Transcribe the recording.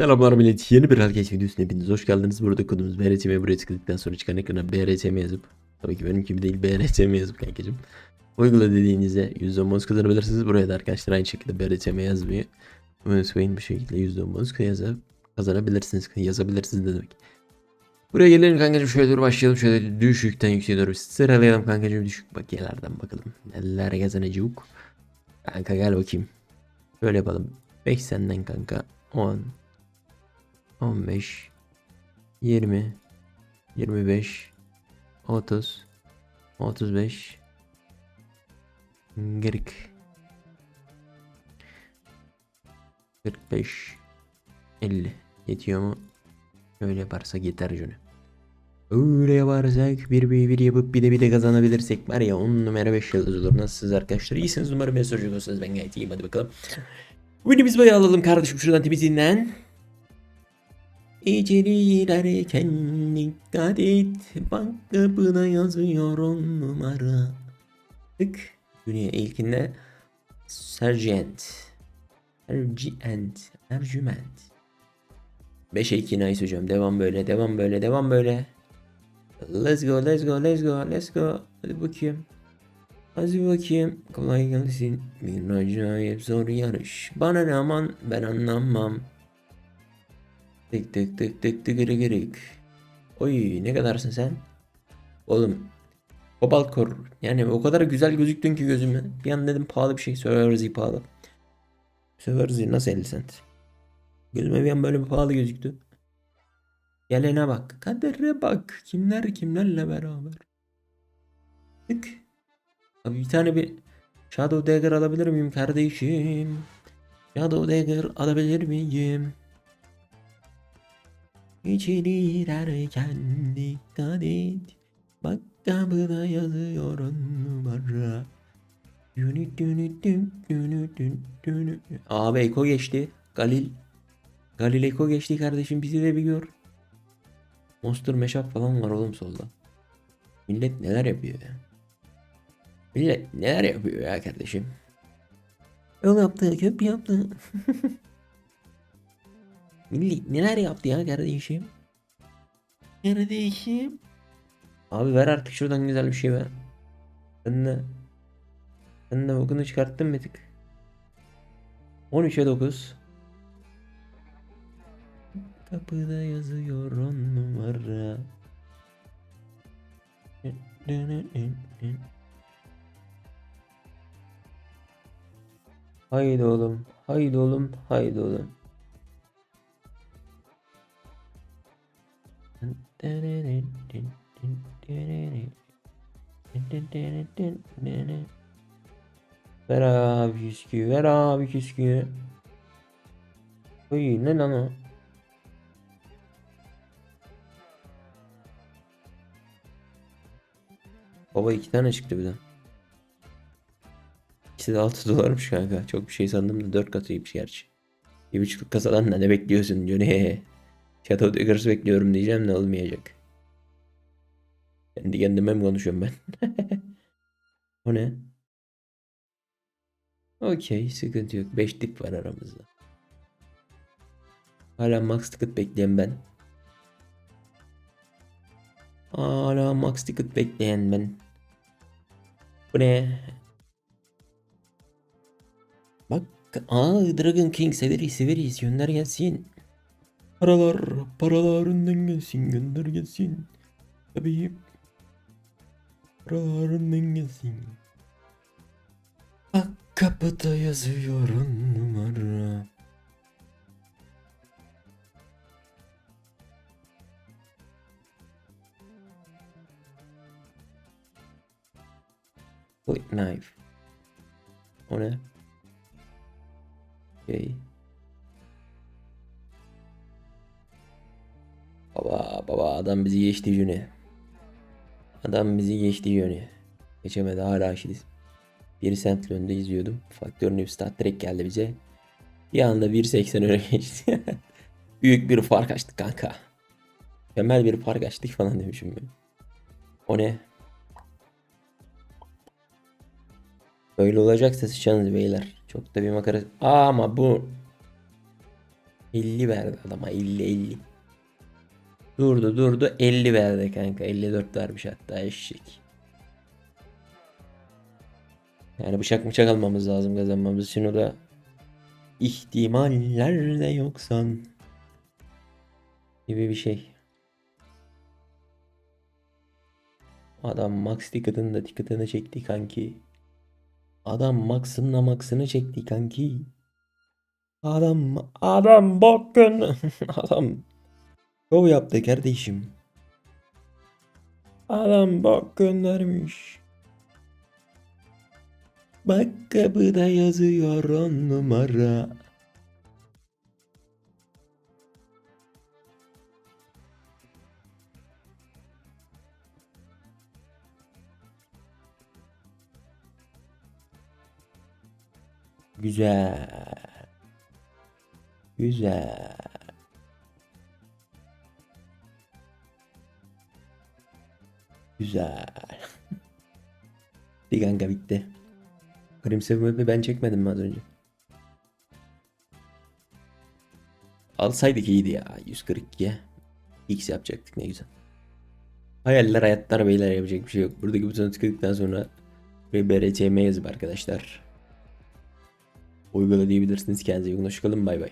Selamlar millet. Yeni bir herkes videosuna hepiniz hoş geldiniz. Burada kodumuz BRTM buraya tıkladıktan sonra çıkan ekrana BRTM yazıp tabii ki benim gibi değil BRTM yazıp kankacım. Uygula dediğinizde %10 bonus kazanabilirsiniz. Buraya da arkadaşlar aynı şekilde BRTM yazmayı unutmayın. Bu şekilde %10 bonus yazıp kazanabilirsiniz. Yazabilirsiniz ne demek. Buraya gelelim kankacım şöyle dur başlayalım. Şöyle düşükten yükseğe doğru sıralayalım kankacım düşük bakiyelerden bakalım. Neler kazanacak. Kanka gel bakayım. Şöyle yapalım. 5 senden kanka. 10 15 20 25 30 35 40 45 50 yetiyor mu? Öyle yaparsak yeter Juni. Öyle yaparsak bir bir bir yapıp bir de bir de kazanabilirsek var ya 10 numara 5 yıldız olur. Nasılsınız arkadaşlar? İyisiniz umarım mesaj olursanız ben gayet iyiyim hadi bakalım. Videomuzu bayağı alalım kardeşim şuradan temizinden. İçeri girerken dikkat et. Bak kapına yazıyor on numara. Tık. Dünya ilkinde Sergeant Sergeant Ercüment. 5'e 2 nice hocam. Devam böyle devam böyle devam böyle. Let's go let's go let's go let's go. Hadi bakayım. Hadi bakayım. Kolay gelsin. Bir acayip zor yarış. Bana ne aman ben anlamam Tık tık tık tık tık gırık. Oy ne kadarsın sen? Oğlum. Kobalt kor. Yani o kadar güzel gözüktün ki gözüme. Bir an dedim pahalı bir şey. Söverzi pahalı. Söverzi nasıl 50 cent? Gözüme bir an böyle bir pahalı gözüktü. Gelene bak. Kadere bak. Kimler kimlerle beraber. Tık. Abi bir tane bir Shadow Dagger alabilir miyim kardeşim? Shadow Dagger alabilir miyim? İçeri girerken dikkat et. Bak kapıda yazıyor on numara. Dünü dünü dün dünü dün dünü. Abi Eko geçti. Galil. Galil Eko geçti kardeşim bizi de bir gör. Monster Meşap falan var oğlum solda. Millet neler yapıyor ya. Millet neler yapıyor ya kardeşim. Yol yaptı, köp yaptı. Milli neler yaptı ya kardeşim? Kardeşim. Abi ver artık şuradan güzel bir şey ver. Ben de ben de bugünü çıkarttım bir tık. 13'e 9. Kapıda yazıyor on numara. Haydi oğlum, haydi oğlum, haydi oğlum. Ver abi küsküyü, ver abi küsküyü. Oy ne lan o? Baba iki tane çıktı birden. İkisi de 6 dolarmış kanka. Çok bir şey sandım da 4 katıymış gerçi. Bir buçukluk kasadan da ne bekliyorsun Johnny? Shadow Daggers bekliyorum diyeceğim de olmayacak. Kendi kendime mi konuşuyorum ben? o ne? Okey sıkıntı yok. 5 tip var aramızda. Hala max ticket bekleyen ben. Hala max ticket bekleyen ben. Bu ne? Bak. Aa Dragon King severiz severiz gönder gelsin. Paralar paralarından gelsin gönder gelsin. Tabii. Paralarından gelsin. Bak kapıda yazıyor on numara. Quick knife. O ne? Okay. Baba baba adam bizi geçti yönü. Adam bizi geçti yönü. Geçemedi hala aşırız. Bir sentle önde izliyordum. Faktör Newstat direkt geldi bize. Bir anda 1.80 öne geçti. Büyük bir fark açtık kanka. Mükemmel bir fark açtık falan demişim ben. O ne? Böyle olacaksa sıçanız beyler. Çok da bir makara. Aa, ama bu 50 verdi adama 50 50. Durdu durdu 50 verdi kanka 54 vermiş hatta eşek. Yani bıçak bıçak almamız lazım kazanmamız için o da ihtimaller de yoksan gibi bir şey. Adam max ticket'ın da ticket'ını çekti kanki. Adam max'ın da max'ını çekti kanki. Adam adam bakın adam şov yaptı kardeşim. Adam bak göndermiş. Bak kapıda yazıyor on numara. Güzel. Güzel. Güzel. Bir kanka bitti. Crimson Web'i ben çekmedim mi az önce? Alsaydık iyiydi ya. 142'ye. X yapacaktık ne güzel. Hayaller hayatlar beyler yapacak bir şey yok. Buradaki butona tıkladıktan sonra BRTM yazıp arkadaşlar. Uygula diyebilirsiniz. Kendinize iyi bakın. Hoşçakalın. Bay bay.